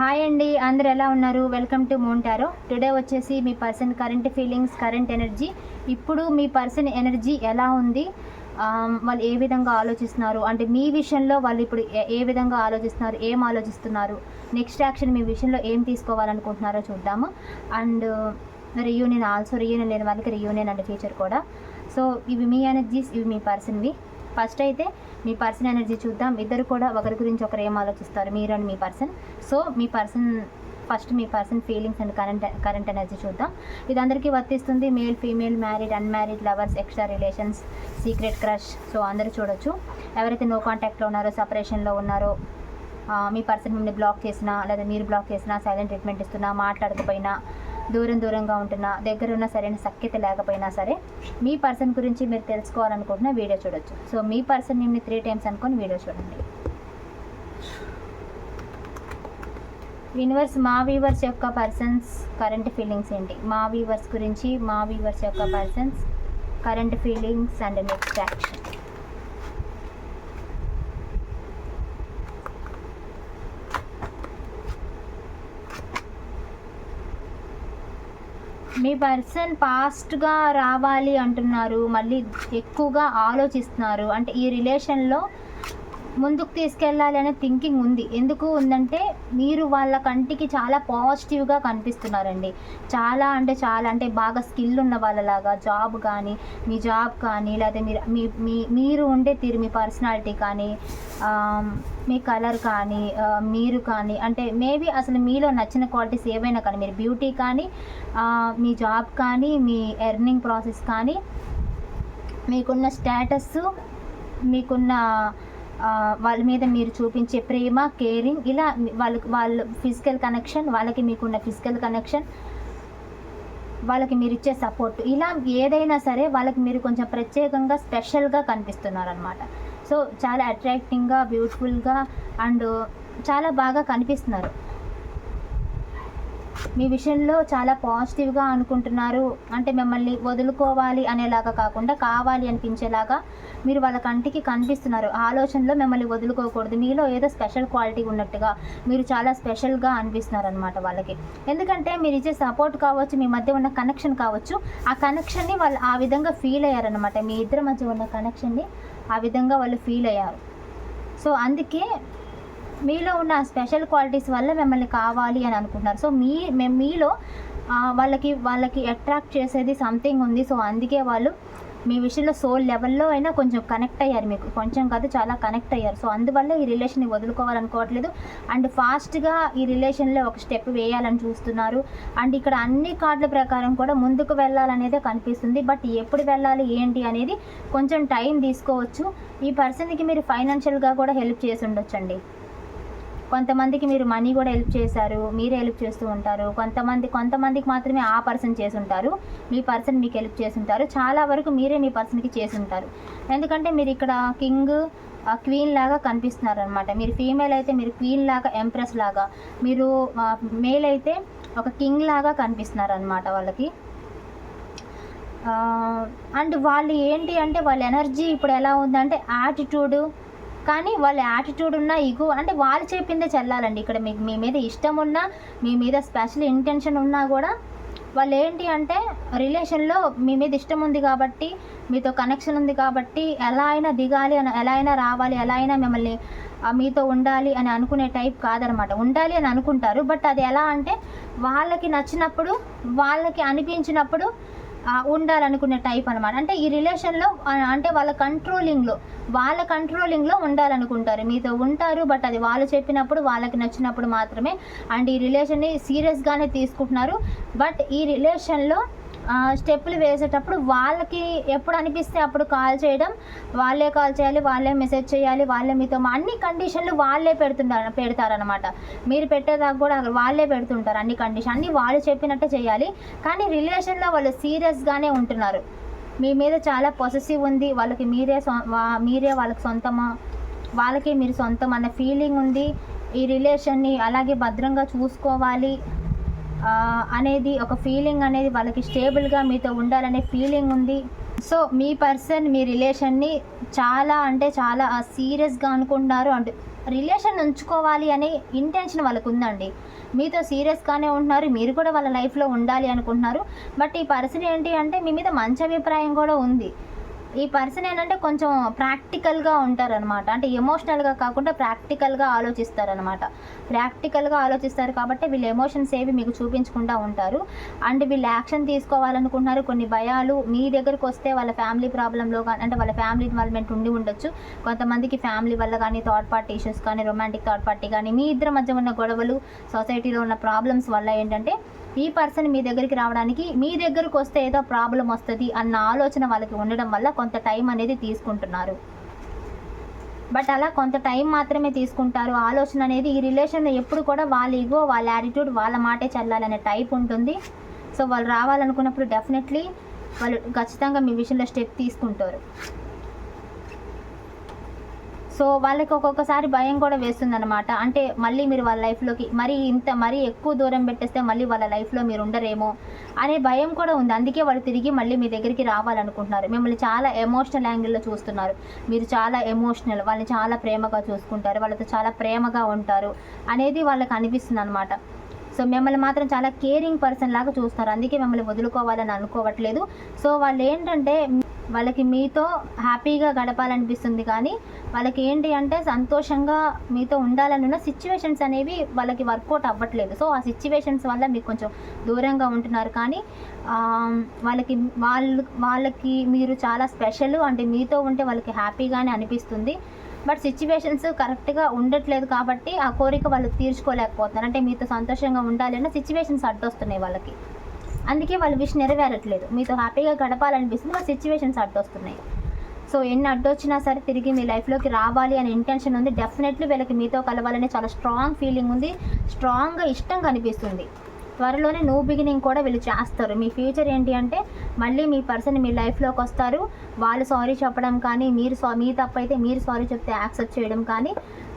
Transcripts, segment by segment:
Hi అండి అందరు ఎలా ఉన్నారు? వెల్కమ్ టు మోంటారో టుడే వచ్చేసి మీ person current feelings current energy ఇప్పుడు మీ పర్సన్ ఎనర్జీ ఎలా ఉంది? Um, వాళ్ళు ఏ విధంగా ఆలోచిస్తున్నారు? అంటే మీ విషయంలో వాళ్ళు ఇప్పుడు ఏ- ఏ విధంగా ఆలోచిస్తున్నారు? ఏం ఆలోచిస్తున్నారు? నెక్స్ట్ యాక్షన్ మీ విషయంలో ఏం తీసుకోవాలనుకుంటున్నారో చూద్దాము. అండ్ రియూనియన్ ఆల్సో రియూనియన్ లేని వాళ్ళకి రియూనియన్ అంటే ఫీచర్ కూడా. సో ఇవి మీ ఎనర్జీస్ ఇవి మీ పర్సన్వి ఫస్ట్ అయితే మీ పర్సన్ ఎనర్జీ చూద్దాం. ఇద్దరు కూడా ఒకరి గురించి ఒకరు ఏం ఆలోచిస్తారు? మీరు అండ్ మీ పర్సన్ సో మీ person first me person feelings and current current energy చూద్దాం. ఇది అందరికీ వర్తిస్తుంది. Male female married unmarried lovers extra relations secret crush so అందరూ చూడొచ్చు. ఎవరైతే నో కాంటాక్ట్లో ఉన్నారో సపరేషన్లో ఉన్నారో మీ పర్సన్ మిమ్మల్ని బ్లాక్ చేసినా లేదా మీరు బ్లాక్ చేసినా సైలెంట్ ట్రీట్మెంట్ ఇస్తున్నా మాట్లాడకపోయినా దూరం దూరంగా ఉంటున్నా దగ్గర ఉన్న సరైన సఖ్యత లేకపోయినా సరే మీ పర్సన్ గురించి మీరు తెలుసుకోవాలనుకుంటున్న వీడియో చూడొచ్చు. సో మీ పర్సన్ నిమ్ని త్రీ టైమ్స్ అనుకొని వీడియో చూడండి. యూనివర్స్ మా వీవర్స్ యొక్క పర్సన్స్ కరెంట్ ఫీలింగ్స్ ఏంటి? మా వీవర్స్ గురించి మా వీవర్స్ యొక్క persons current feelings and next action me person పాస్ట్గా రావాలి అంటున్నారు మళ్ళీ ఎక్కువగా ఆలోచిస్తున్నారు. అంటే ఈ రిలేషన్లో ముందుకు తీసుకెళ్ళాలి అనే థింకింగ్ ఉంది. ఎందుకు ఉందంటే మీరు వాళ్ళ కంటికి చాలా పాజిటివ్గా కనిపిస్తున్నారండి. చాలా అంటే చాలా అంటే బాగా స్కిల్ ఉన్న వాళ్ళలాగా జాబ్ కానీ మీ జాబ్ కానీ లేదా మీరు మీ మీ మీరు ఉండే తీరు మీ పర్సనాలిటీ కానీ మీ కలర్ కానీ మీరు కానీ అంటే మేబీ అసలు మీలో నచ్చిన క్వాలిటీస్ ఏవైనా కానీ మీరు బ్యూటీ కానీ మీ జాబ్ కానీ మీ ఎర్నింగ్ ప్రాసెస్ కానీ మీకున్న స్టేటస్ మీకున్న వాళ్ళ మీద మీరు చూపించే ప్రేమ కేరింగ్ ఇలా వాళ్ళకి వాళ్ళ ఫిజికల్ కనెక్షన్ వాళ్ళకి మీకున్న ఫిజికల్ కనెక్షన్ వాళ్ళకి మీరు ఇచ్చే సపోర్ట్ ఇలా ఏదైనా సరే వాళ్ళకి మీరు కొంచెం ప్రత్యేకంగా స్పెషల్గా కనిపిస్తున్నారు అనమాట సో చాలా అట్రాక్టింగ్గా బ్యూటిఫుల్గా అండ్ చాలా బాగా కనిపిస్తున్నారు. మీ విషయంలో చాలా పాజిటివ్గా అనుకుంటున్నారు. అంటే మిమ్మల్ని వదులుకోవాలి అనేలాగా కాకుండా కావాలి అనిపించేలాగా మీరు వాళ్ళ కంటికి కనిపిస్తున్నారు. ఆలోచనలో మిమ్మల్ని వదులుకోకూడదు. మీలో ఏదో స్పెషల్ క్వాలిటీ ఉన్నట్టుగా మీరు చాలా స్పెషల్గా అనిపిస్తున్నారు అనమాట వాళ్ళకి. ఎందుకంటే మీరు ఇచ్చే సపోర్ట్ కావచ్చు మీ మధ్య ఉన్న కనెక్షన్ కావచ్చు ఆ కనెక్షన్ని వాళ్ళు ఆ విధంగా ఫీల్ అయ్యారనమాట మీ ఇద్దరి మధ్య ఉన్న కనెక్షన్ని ఆ విధంగా వాళ్ళు ఫీల్ అయ్యారు. సో అందుకే మీలో ఉన్న స్పెషల్ క్వాలిటీస్ వల్ల మిమ్మల్ని కావాలి అని అనుకుంటున్నారు. సో మీ మేము మీలో వాళ్ళకి వాళ్ళకి అట్రాక్ట్ చేసేది సంథింగ్ ఉంది. సో అందుకే వాళ్ళు మీ విషయంలో సోల్ లెవెల్లో అయినా కొంచెం కనెక్ట్ అయ్యారు మీకు. కొంచెం కాదు చాలా కనెక్ట్ అయ్యారు. సో అందువల్ల ఈ రిలేషన్ని వదులుకోవాలనుకోవట్లేదు. అండ్ ఫాస్ట్గా ఈ రిలేషన్లో ఒక స్టెప్ వేయాలని చూస్తున్నారు. అండ్ ఇక్కడ అన్ని కార్డుల ప్రకారం కూడా ముందుకు వెళ్ళాలనేదే కనిపిస్తుంది. బట్ ఎప్పుడు వెళ్ళాలి ఏంటి అనేది కొంచెం టైం తీసుకోవచ్చు. ఈ పర్సన్కి మీరు ఫైనాన్షియల్గా కూడా హెల్ప్ చేసి ఉండొచ్చండి. కొంతమందికి మీరు మనీ కూడా హెల్ప్ చేశారు మీరే హెల్ప్ చేస్తూ ఉంటారు. కొంతమంది కొంతమందికి మాత్రమే ఆ పర్సన్ చేసి ఉంటారు. మీ పర్సన్ మీకు హెల్ప్ చేసి ఉంటారు. చాలా వరకు మీరే మీ పర్సన్కి చేసి ఉంటారు. ఎందుకంటే మీరు ఇక్కడ కింగ్ క్వీన్ లాగా కనిపిస్తున్నారు అనమాట మీరు ఫీమేల్ అయితే మీరు క్వీన్ లాగా ఎంప్రెస్ లాగా. మీరు మేల్ అయితే ఒక కింగ్ లాగా కనిపిస్తున్నారు అనమాట వాళ్ళకి అండ్ వాళ్ళు ఏంటి అంటే వాళ్ళ ఎనర్జీ ఇప్పుడు ఎలా ఉందంటే యాటిట్యూడ్ కానీ వాళ్ళ యాటిట్యూడ్ ఉన్న ఇగో అంటే వాళ్ళు చెప్పిందే చెల్లాలండి. ఇక్కడ మీకు మీ మీద ఇష్టం ఉన్నా మీ మీద స్పెషల్ ఇంటెన్షన్ ఉన్నా కూడా వాళ్ళు ఏంటి అంటే రిలేషన్లో మీ మీద ఇష్టం ఉంది కాబట్టి మీతో కనెక్షన్ ఉంది కాబట్టి ఎలా అయినా దిగాలి అని ఎలా అయినా రావాలి ఎలా అయినా మిమ్మల్ని మీతో ఉండాలి అని అనుకునే టైప్ కాదనమాట. ఉండాలి అని అనుకుంటారు. బట్ అది ఎలా అంటే వాళ్ళకి నచ్చినప్పుడు వాళ్ళకి అనిపించినప్పుడు ఉండాలనుకునే టైప్ అనమాట అంటే ఈ రిలేషన్లో అంటే వాళ్ళ కంట్రోలింగ్లో వాళ్ళ కంట్రోలింగ్లో ఉండాలనుకుంటారు. మీతో ఉంటారు బట్ అది వాళ్ళు చెప్పినప్పుడు వాళ్ళకి నచ్చినప్పుడు మాత్రమే. అండ్ ఈ రిలేషన్ని సీరియస్గానే తీసుకుంటున్నారు. బట్ ఈ రిలేషన్లో స్టెప్పులు వేసేటప్పుడు వాళ్ళకి ఎప్పుడు అనిపిస్తే అప్పుడు కాల్ చేయడం. వాళ్ళే కాల్ చేయాలి వాళ్ళే మెసేజ్ చేయాలి వాళ్ళే మీతో అన్ని కండిషన్లు వాళ్ళే పెడుతున్నారు పెడతారనమాట మీరు పెట్టేదాకా కూడా వాళ్ళే పెడుతుంటారు అన్ని కండిషన్ అన్ని వాళ్ళు చెప్పినట్టే చేయాలి. కానీ రిలేషన్లో వాళ్ళు సీరియస్గానే ఉంటున్నారు. మీ మీద చాలా పొసెసివ్ ఉంది వాళ్ళకి మీరే వా- మీరే వాళ్ళకి సొంతమా వాళ్ళకి మీరు సొంతం అన్న ఫీలింగ్ ఉంది. ఈ రిలేషన్ని అలాగే భద్రంగా చూసుకోవాలి. అనేది ఒక ఫీలింగ్ అనేది వాళ్ళకి స్టేబుల్గా మీతో ఉండాలనే ఫీలింగ్ ఉంది. సో మీ పర్సన్ మీ రిలేషన్ని చాలా అంటే చాలా సీరియస్గా అనుకుంటున్నారు. అండ్ రిలేషన్ ఉంచుకోవాలి అనే ఇంటెన్షన్ వాళ్ళకు ఉందండి. మీతో సీరియస్గానే ఉంటున్నారు. మీరు కూడా వాళ్ళ లైఫ్లో ఉండాలి అనుకుంటున్నారు. బట్ ఈ పర్సన్ ఏంటి అంటే మీ మీద మంచి అభిప్రాయం కూడా ఉంది. ఈ పర్సన్ ఏంటంటే కొంచెం ప్రాక్టికల్గా ఉంటారనమాట అంటే ఎమోషనల్గా కాకుండా ప్రాక్టికల్గా ఆలోచిస్తారనమాట ప్రాక్టికల్గా ఆలోచిస్తారు కాబట్టి వీళ్ళు ఎమోషన్స్ ఏవి మీకు చూపించకుండా ఉంటారు. అండ్ వీళ్ళు యాక్షన్ తీసుకోవాలనుకుంటున్నారు. కొన్ని భయాలు మీ దగ్గరకు వస్తే వాళ్ళ ఫ్యామిలీ ప్రాబ్లంలో కానీ అంటే వాళ్ళ ఫ్యామిలీ ఇన్వాల్వ్మెంట్ ఉండి ఉండొచ్చు. కొంతమందికి ఫ్యామిలీ వల్ల కానీ థర్డ్ పార్టీ ఇష్యూస్ కానీ రొమాంటిక్ థర్డ్ పార్టీ కానీ మీ ఇద్దరి మధ్య ఉన్న గొడవలు సొసైటీలో ఉన్న ప్రాబ్లమ్స్ వల్ల ఏంటంటే ఈ పర్సన్ మీ దగ్గరికి రావడానికి మీ దగ్గరకు వస్తే ఏదో ప్రాబ్లం వస్తుంది అన్న ఆలోచన వాళ్ళకి ఉండడం వల్ల కొంత టైం అనేది తీసుకుంటున్నారు. బట్ అలా కొంత టైం మాత్రమే తీసుకుంటారు. ఆలోచన అనేది ఈ రిలేషన్లో ఎప్పుడు కూడా వాళ్ళ ఈగో వాళ్ళ యాటిట్యూడ్ వాళ్ళ మాటే చల్లాలనే టైప్ ఉంటుంది. సో వాళ్ళు రావాలనుకున్నప్పుడు డెఫినెట్లీ వాళ్ళు ఖచ్చితంగా మీ విషయంలో స్టెప్ తీసుకుంటారు. సో వాళ్ళకి ఒక్కొక్కసారి భయం కూడా వేస్తుంది అనమాట అంటే మళ్ళీ మీరు వాళ్ళ లైఫ్లోకి మరీ ఇంత మరీ ఎక్కువ దూరం పెట్టేస్తే మళ్ళీ వాళ్ళ లైఫ్లో మీరు ఉండరేమో అనే భయం కూడా ఉంది. అందుకే వాళ్ళు తిరిగి మళ్ళీ మీ దగ్గరికి రావాలనుకుంటున్నారు. మిమ్మల్ని చాలా ఎమోషనల్ యాంగిల్లో చూస్తున్నారు. మీరు చాలా ఎమోషనల్ వాళ్ళని చాలా ప్రేమగా చూసుకుంటారు. వాళ్ళతో చాలా ప్రేమగా ఉంటారు అనేది వాళ్ళకి అనిపిస్తుంది అనమాట సో మిమ్మల్ని మాత్రం చాలా కేరింగ్ పర్సన్ లాగా చూస్తారు. అందుకే మిమ్మల్ని వదులుకోవాలని అనుకోవట్లేదు. సో వాళ్ళు ఏంటంటే వాళ్ళకి మీతో హ్యాపీగా గడపాలనిపిస్తుంది కానీ వాళ్ళకి ఏంటి అంటే సంతోషంగా మీతో ఉండాలనున్న సిచ్యువేషన్స్ అనేవి వాళ్ళకి వర్కౌట్ అవ్వట్లేదు. సో ఆ సిచ్యువేషన్స్ వల్ల మీకు కొంచెం దూరంగా ఉంటున్నారు. కానీ వాళ్ళకి వాళ్ళు వాళ్ళకి మీరు చాలా స్పెషల్ అంటే మీతో ఉంటే వాళ్ళకి హ్యాపీగానే అనిపిస్తుంది. బట్ సిచ్యువేషన్స్ కరెక్ట్గా ఉండట్లేదు కాబట్టి ఆ కోరిక వాళ్ళు తీర్చుకోలేకపోతున్నారు. అంటే మీతో సంతోషంగా ఉండాలి అన్న సిచ్యువేషన్స్ అడ్డొస్తున్నాయి వాళ్ళకి. అందుకే వాళ్ళ విష్ నెరవేరట్లేదు. మీతో హ్యాపీగా గడపాలనిపిస్తుంది బట్ సిచ్యువేషన్స్ అడ్డొస్తున్నాయి సో ఎన్ని అడ్డొచ్చినా సరే తిరిగి మీ లైఫ్లోకి రావాలి అనే ఇంటెన్షన్ ఉంది. డెఫినెట్లీ వీళ్ళకి మీతో కలవాలనే చాలా స్ట్రాంగ్ ఫీలింగ్ ఉంది. స్ట్రాంగ్గా ఇష్టం కనిపిస్తుంది త్వరలోనే న్యూ బిగినింగ్ కూడా వీళ్ళు చేస్తారు. మీ ఫ్యూచర్ ఏంటి అంటే మళ్ళీ మీ పర్సన్ మీ లైఫ్లోకి వస్తారు. వాళ్ళు సారీ చెప్పడం కానీ మీరు సా మీ తప్పైతే మీరు సారీ చెప్తే యాక్సెప్ట్ చేయడం కానీ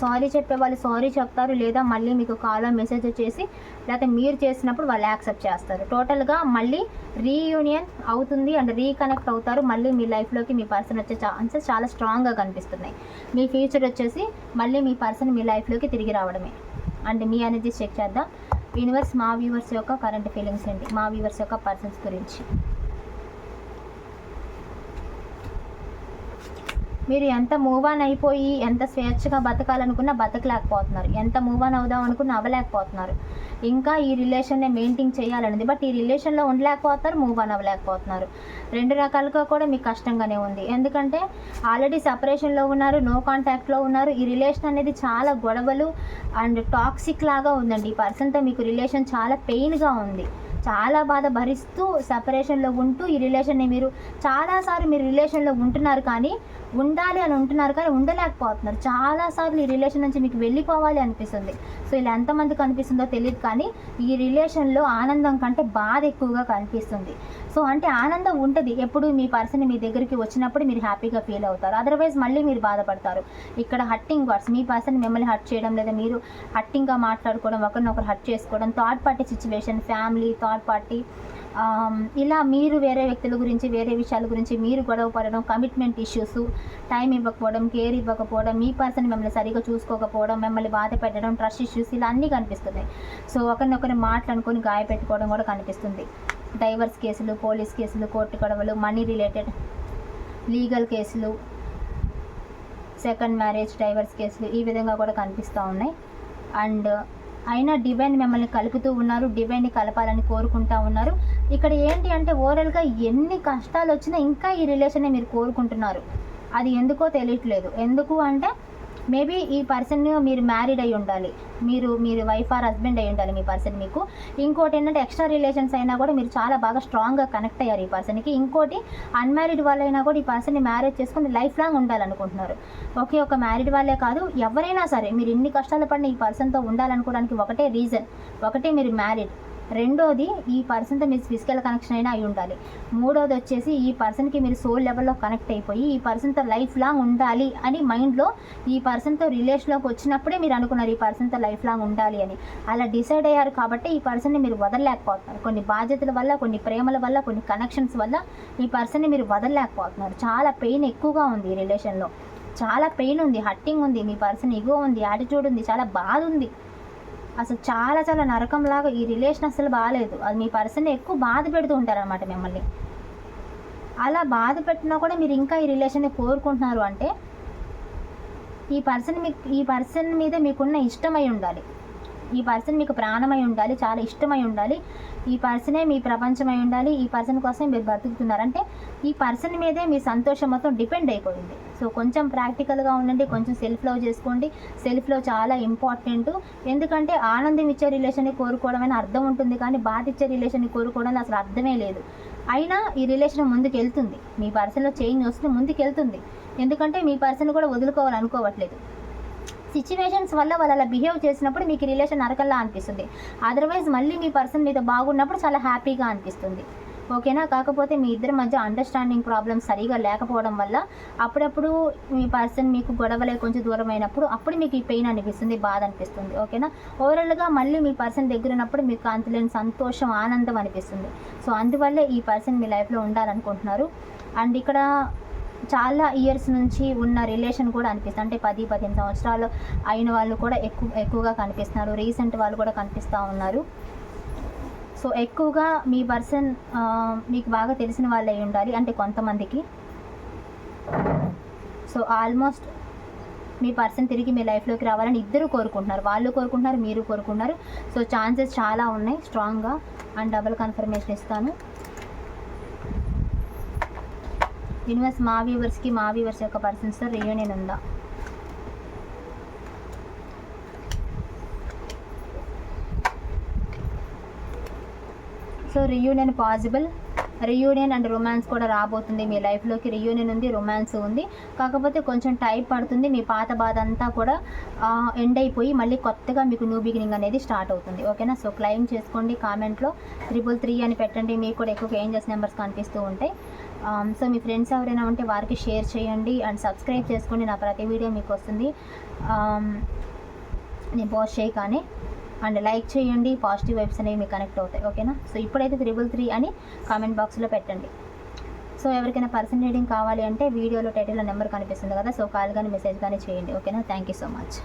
సారీ చెప్పే వాళ్ళు సారీ చెప్తారు లేదా మళ్ళీ మీకు కాల్లో మెసేజ్ చేసి లేకపోతే మీరు చేసినప్పుడు వాళ్ళు యాక్సెప్ట్ చేస్తారు. టోటల్గా మళ్ళీ రీయూనియన్ అవుతుంది అండ్ రీకనెక్ట్ అవుతారు. మళ్ళీ మీ లైఫ్లోకి మీ పర్సన్ వచ్చే ఛాన్సెస్ చాలా స్ట్రాంగ్గా కనిపిస్తున్నాయి. మీ ఫ్యూచర్ వచ్చేసి మళ్ళీ మీ పర్సన్ మీ లైఫ్లోకి తిరిగి రావడమే. అండ్ మీ అనేది చెక్ చేద్దాం. యూనివర్స్ మా వ్యూవర్స్ యొక్క కరెంట్ ఫీలింగ్స్ అండి మా వ్యూవర్స్ యొక్క పర్సన్స్ గురించి. మీరు ఎంత మూవ్ ఆన్ అయిపోయి ఎంత స్వేచ్ఛగా బతకాలనుకున్నా బతకలేకపోతున్నారు. ఎంత మూవ్ ఆన్ అవుదాం అనుకున్నా అవ్వలేకపోతున్నారు. ఇంకా ఈ రిలేషన్ని మెయింటైన్ చేయాలనేది బట్ ఈ రిలేషన్లో ఉండలేకపోతున్నారు మూవ్ ఆన్ అవ్వలేకపోతున్నారు. రెండు రకాలుగా కూడా మీకు కష్టంగానే ఉంది. ఎందుకంటే ఆల్రెడీ సపరేషన్లో ఉన్నారు నో కాంటాక్ట్లో ఉన్నారు. ఈ రిలేషన్ అనేది చాలా గొడవలు అండ్ టాక్సిక్ లాగా ఉందండి. ఈ పర్సన్తో మీకు రిలేషన్ చాలా పెయిన్గా ఉంది. చాలా బాధ భరిస్తూ సపరేషన్లో ఉంటూ ఈ రిలేషన్ని మీరు చాలాసార్లు మీరు రిలేషన్లో ఉంటున్నారు కానీ ఉండాలి అని ఉంటున్నారు కానీ ఉండలేకపోతున్నారు. చాలాసార్లు ఈ రిలేషన్ నుంచి మీకు వెళ్ళిపోవాలి అనిపిస్తుంది. సో ఇలా ఎంతమందికి అనిపిస్తుందో తెలియదు కానీ ఈ రిలేషన్లో ఆనందం కంటే బాధ ఎక్కువగా కనిపిస్తుంది. సో అంటే ఆనందం ఉంటుంది. ఎప్పుడు మీ పర్సన్ మీ దగ్గరికి వచ్చినప్పుడు మీరు హ్యాపీగా ఫీల్ అవుతారు. అదర్వైజ్ మళ్ళీ మీరు బాధపడతారు. ఇక్కడ హట్టింగ్ వర్డ్స్ మీ పర్సన్ మిమ్మల్ని హట్ చేయడం లేదా మీరు హట్టింగ్గా మాట్లాడుకోవడం ఒకరినొకరు హట్ చేసుకోవడం third party situation family third party ఇలా మీరు వేరే వ్యక్తుల గురించి వేరే విషయాల గురించి మీరు గొడవ పడడం కమిట్మెంట్ ఇష్యూస్ టైం ఇవ్వకపోవడం కేర్ ఇవ్వకపోవడం మీ పర్సన్ మిమ్మల్ని సరిగా చూసుకోకపోవడం మిమ్మల్ని బాధ పెట్టడం ట్రస్ట్ ఇష్యూస్ ఇలా అన్నీ కనిపిస్తున్నాయి. సో ఒకరినొకరిని మాట్లాడుకొని గాయపెట్టుకోవడం కూడా కనిపిస్తుంది. డైవర్స్ కేసులు పోలీస్ కేసులు కోర్టు గొడవలు మనీ రిలేటెడ్ లీగల్ కేసులు సెకండ్ మ్యారేజ్ డైవర్స్ కేసులు ఈ విధంగా కూడా కనిపిస్తూ ఉన్నాయి. అండ్ అయినా డివైన్ మిమ్మల్ని కలుపుతూ ఉన్నారు డివైన్ని కలపాలని కోరుకుంటా ఉన్నారు. ఇక్కడ ఏంటి అంటే ఓవరాల్గా ఎన్ని కష్టాలు వచ్చినా ఇంకా ఈ రిలేషన్ని మీరు కోరుకుంటున్నారు. అది ఎందుకో తెలియట్లేదు. ఎందుకు అంటే మేబీ ఈ పర్సన్ మీరు మ్యారీడ్ అయి ఉండాలి. మీరు మీరు వైఫ్ ఆర్ హస్బెండ్ అయి ఉండాలి మీ పర్సన్ మీకు. ఇంకోటి ఏంటంటే ఎక్స్ట్రా రిలేషన్స్ అయినా కూడా మీరు చాలా బాగా స్ట్రాంగ్గా కనెక్ట్ అయ్యారు ఈ పర్సన్కి ఇంకోటి అన్మ్యారీడ్ వాళ్ళైనా కూడా ఈ పర్సన్ని మ్యారేజ్ చేసుకుని లైఫ్ లాంగ్ ఉండాలనుకుంటున్నారు. ఒకే ఒక మ్యారీడ్ వాళ్ళే కాదు ఎవరైనా సరే మీరు ఇన్ని కష్టాలు పడిన ఈ పర్సన్తో ఉండాలనుకోవడానికి ఒకటే రీజన్ ఒకటే మీరు మ్యారీడ్ రెండోది ఈ పర్సన్తో మీరు ఫిజికల్ కనెక్షన్ అయినా అయి ఉండాలి. మూడోది వచ్చేసి ఈ పర్సన్కి మీరు సోల్ లెవెల్లో కనెక్ట్ అయిపోయి ఈ పర్సన్తో లైఫ్ లాంగ్ ఉండాలి అని మైండ్లో ఈ పర్సన్తో రిలేషన్లోకి వచ్చినప్పుడే మీరు అనుకున్నారు ఈ పర్సన్తో లైఫ్ లాంగ్ ఉండాలి అని. అలా డిసైడ్ అయ్యారు కాబట్టి ఈ పర్సన్ని మీరు వదలలేకపోతున్నారు. కొన్ని బాధ్యతల వల్ల కొన్ని ప్రేమల వల్ల కొన్ని కనెక్షన్స్ వల్ల ఈ పర్సన్ని మీరు వదలలేకపోతున్నారు. చాలా పెయిన్ ఎక్కువగా ఉంది ఈ రిలేషన్లో చాలా పెయిన్ ఉంది హట్టింగ్ ఉంది మీ పర్సన్ ఇగో ఉంది యాటిట్యూడ్ ఉంది చాలా బాధ ఉంది. అసలు చాలా చాలా నరకంలాగా ఈ రిలేషన్ అసలు బాగాలేదు అది మీ పర్సన్ ఎక్కువ బాధ పెడుతూ ఉంటారనమాట మిమ్మల్ని. అలా బాధ పెట్టినా కూడా మీరు ఇంకా ఈ రిలేషన్ని కోరుకుంటున్నారు అంటే ఈ పర్సన్ మీకు ఈ పర్సన్ మీద మీకున్న ఇష్టమై ఉండాలి. ఈ పర్సన్ మీకు ప్రాణమై ఉండాలి చాలా ఇష్టమై ఉండాలి. ఈ పర్సనే మీ ప్రపంచమై ఉండాలి ఈ పర్సన్ కోసం మీరు బతుకుతున్నారంటే ఈ పర్సన్ మీదే మీ సంతోషం మొత్తం డిపెండ్ అయిపోయింది. సో కొంచెం ప్రాక్టికల్గా ఉండండి కొంచెం సెల్ఫ్ లవ్ చేసుకోండి. సెల్ఫ్ లవ్ చాలా ఇంపార్టెంట్ ఎందుకంటే ఆనందం ఇచ్చే రిలేషన్ని కోరుకోవడం అని అర్థం ఉంటుంది కానీ బాధ ఇచ్చే రిలేషన్ని కోరుకోవడం అసలు అర్థమే లేదు. అయినా ఈ రిలేషన్ ముందుకు వెళ్తుంది. మీ పర్సన్లో చేంజ్ వస్తుంది ముందుకు వెళ్తుంది. ఎందుకంటే మీ పర్సన్ కూడా వదులుకోవాలనుకోవట్లేదు. సిచ్యువేషన్స్ వల్ల వాళ్ళు అలా బిహేవ్ చేసినప్పుడు మీకు రిలేషన్ నరకల్లా అనిపిస్తుంది. అదర్వైజ్ మళ్ళీ మీ పర్సన్ మీద బాగున్నప్పుడు చాలా హ్యాపీగా అనిపిస్తుంది. ఓకేనా కాకపోతే మీ ఇద్దరి మధ్య అండర్స్టాండింగ్ ప్రాబ్లమ్స్ సరిగా లేకపోవడం వల్ల అప్పుడప్పుడు మీ పర్సన్ మీకు గొడవలే కొంచెం దూరం అయినప్పుడు అప్పుడు మీకు ఈ పెయిన్ అనిపిస్తుంది బాధ అనిపిస్తుంది. ఓకేనా ఓవరాల్గా మళ్ళీ మీ పర్సన్ దగ్గర ఉన్నప్పుడు మీకు అంతులేని సంతోషం ఆనందం అనిపిస్తుంది. సో అందువల్లే ఈ పర్సన్ మీ లైఫ్లో ఉండాలనుకుంటున్నారు. అండ్ ఇక్కడ చాలా ఇయర్స్ నుంచి ఉన్న రిలేషన్ కూడా అనిపిస్తుంది. అంటే పది పదిహేను సంవత్సరాలు అయిన వాళ్ళు కూడా ఎక్కువ ఎక్కువగా కనిపిస్తున్నారు. రీసెంట్ వాళ్ళు కూడా కనిపిస్తూ ఉన్నారు. సో ఎక్కువగా మీ పర్సన్ మీకు బాగా తెలిసిన వాళ్ళు అయి ఉండాలి. అంటే కొంతమందికి. సో ఆల్మోస్ట్ మీ పర్సన్ తిరిగి మీ లైఫ్లోకి రావాలని ఇద్దరు కోరుకుంటున్నారు. వాళ్ళు కోరుకుంటున్నారు మీరు కోరుకుంటున్నారు. సో ఛాన్సెస్ చాలా ఉన్నాయి. స్ట్రాంగ్గా అండ్ డబుల్ కన్ఫర్మేషన్ ఇస్తాను. యూనివర్స్ మా వ్యూవర్స్కి మా వ్యూవర్స్ యొక్క పర్సన్స్తో రియూనియన్ ఉందా? So reunion possible reunion and romance కూడా రాబోతుంది మీ లైఫ్లోకి రియూనియన్ ఉంది రొమాన్స్ ఉంది. కాకపోతే కొంచెం టైం పడుతుంది. మీ పాత బాధ అంతా కూడా ఎండ్ అయిపోయి మళ్ళీ కొత్తగా మీకు న్యూ బిగినింగ్ అనేది స్టార్ట్ అవుతుంది. ఓకేనా సో క్లెయిమ్ చేసుకోండి. కామెంట్లో త్రిబుల్ త్రీ అని పెట్టండి. మీకు కూడా ఎక్కువ ఏంజెస్ నెంబర్స్ కనిపిస్తూ ఉంటాయి. Um, సో మీ ఫ్రెండ్స్ ఎవరైనా ఉంటే వారికి షేర్ చేయండి అండ్ సబ్స్క్రైబ్ చేసుకోండి. నా ప్రతి వీడియో మీకు వస్తుంది. Um, నేను పోస్ట్ చేయగానే అండ్ లైక్ చేయండి. పాజిటివ్ వైబ్స్ అనేవి మీకు కనెక్ట్ అవుతాయి. ఓకేనా సో ఇప్పుడైతే త్రిబుల్ త్రీ అని కామెంట్ బాక్స్లో పెట్టండి. సో ఎవరికైనా పర్సన్ రీడింగ్ కావాలి అంటే వీడియోలో టైటిల్లో నెంబర్ కనిపిస్తుంది కదా సో కాల్ కానీ మెసేజ్ కానీ చేయండి. ఓకేనా థ్యాంక్ యూ సో మచ్